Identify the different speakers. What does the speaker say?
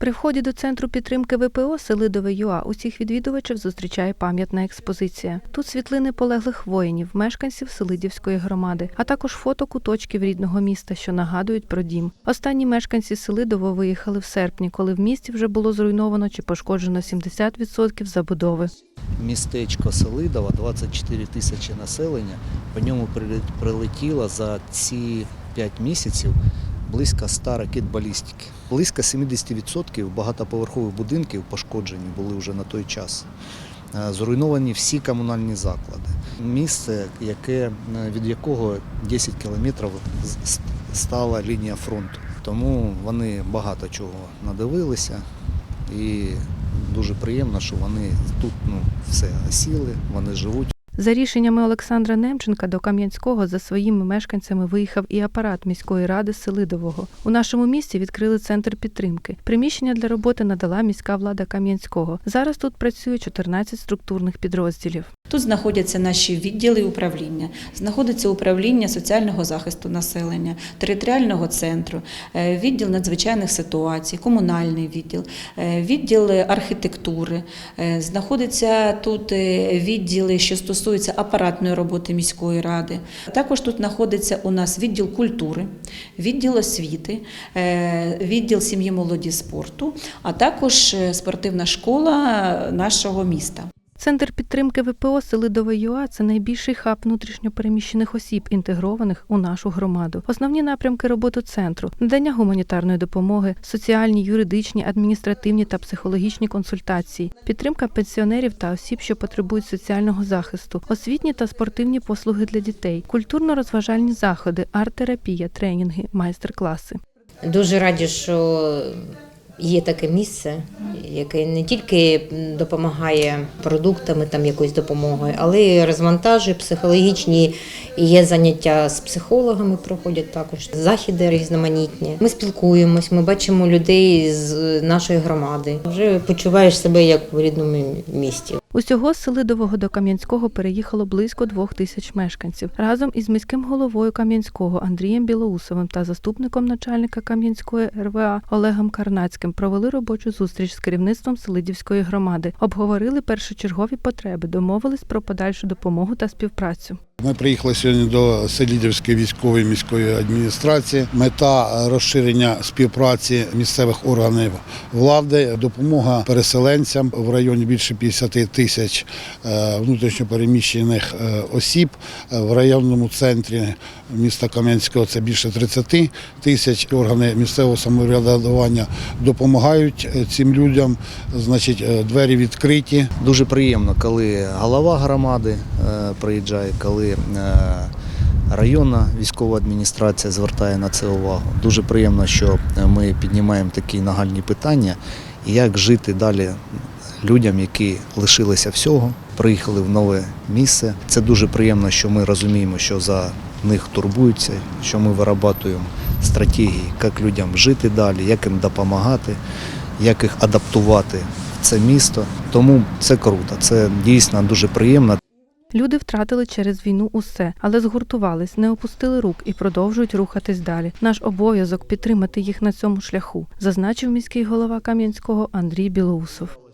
Speaker 1: При вході до центру підтримки ВПО Селидове ЮА усіх відвідувачів зустрічає пам'ятна експозиція. Тут світлини полеглих воїнів, мешканців Селидівської громади, а також фото куточків рідного міста, що нагадують про дім. Останні мешканці Селидово виїхали в серпні, коли в місті вже було зруйновано чи пошкоджено 70% забудови.
Speaker 2: Містечко Селидова, 24 тисячі населення. По ньому прилет- прилетіло за ці 5 місяців близько 100 ракет балістики. Близько 70% багатоповерхових будинків пошкоджені були вже на той час. Е, Зруйновані всі комунальні заклади. Місце, яке, е, від якого 10 кілометрів стала лінія фронту. Тому вони багато чого надивилися і дуже приємно, що вони тут ну, все осіли, вони живуть.
Speaker 1: За рішеннями Олександра Немченка до Кам'янського за своїми мешканцями виїхав і апарат міської ради Селидового. У нашому місті відкрили центр підтримки. Приміщення для роботи надала міська влада Кам'янського. Зараз тут працює 14 структурних підрозділів.
Speaker 3: Тут знаходяться наші відділи управління, знаходиться управління соціального захисту населення, територіального центру, е, відділ надзвичайних ситуацій, комунальний відділ, е, відділ архітектури. Е, Знаходяться тут відділи, що стосуються апаратної роботи міської ради. Також тут знаходиться у нас відділ культури, відділ освіти, відділ сім'ї молоді спорту, а також спортивна школа нашого міста.
Speaker 1: Центр підтримки ВПО Селидове ЮА це найбільший хаб внутрішньопереміщених осіб, інтегрованих у нашу громаду. Основні напрямки роботи центру надання гуманітарної допомоги, соціальні, юридичні, адміністративні та психологічні консультації, підтримка пенсіонерів та осіб, що потребують соціального захисту, освітні та спортивні послуги для дітей, культурно-розважальні заходи, арт-терапія, тренінги, майстер-класи.
Speaker 4: Дуже раді, що є таке місце, яке не тільки допомагає продуктами, там якоюсь допомогою, але й розвантажує психологічні і є заняття з психологами, проходять також західи різноманітні. Ми спілкуємось, ми бачимо людей з нашої громади. Вже почуваєш себе як в рідному місті.
Speaker 1: Усього з Селидового до Кам'янського переїхало близько двох тисяч мешканців. Разом із міським головою Кам'янського Андрієм Білоусовим та заступником начальника Кам'янської РВА Олегом Карнацьким провели робочу зустріч з керівництвом Селидівської громади, обговорили першочергові потреби, домовились про подальшу допомогу та співпрацю.
Speaker 5: Ми приїхали сьогодні до Селідівської військової міської адміністрації. Мета розширення співпраці місцевих органів влади, допомога переселенцям в районі більше 50 тисяч е, внутрішньопереміщених е, осіб. В районному центрі міста Кам'янського це більше 30 тисяч. Органи місцевого самоврядування допомагають е, цим людям. Значить, двері відкриті.
Speaker 2: Дуже приємно, коли голова громади е, приїжджає, коли е, районна військова адміністрація звертає на це увагу. Дуже приємно, що ми піднімаємо такі нагальні питання, як жити далі людям, які лишилися всього, приїхали в нове місце. Це дуже приємно, що ми розуміємо, що за них турбуються, що ми вирабатуємо стратегії, як людям жити далі, як їм допомагати, як їх адаптувати це місто. Тому це круто, це дійсно дуже приємно.
Speaker 1: Люди втратили через війну усе, але згуртувались, не опустили рук і продовжують рухатись далі. Наш обов'язок підтримати їх на цьому шляху, зазначив міський голова Кам'янського Андрій Білоусов.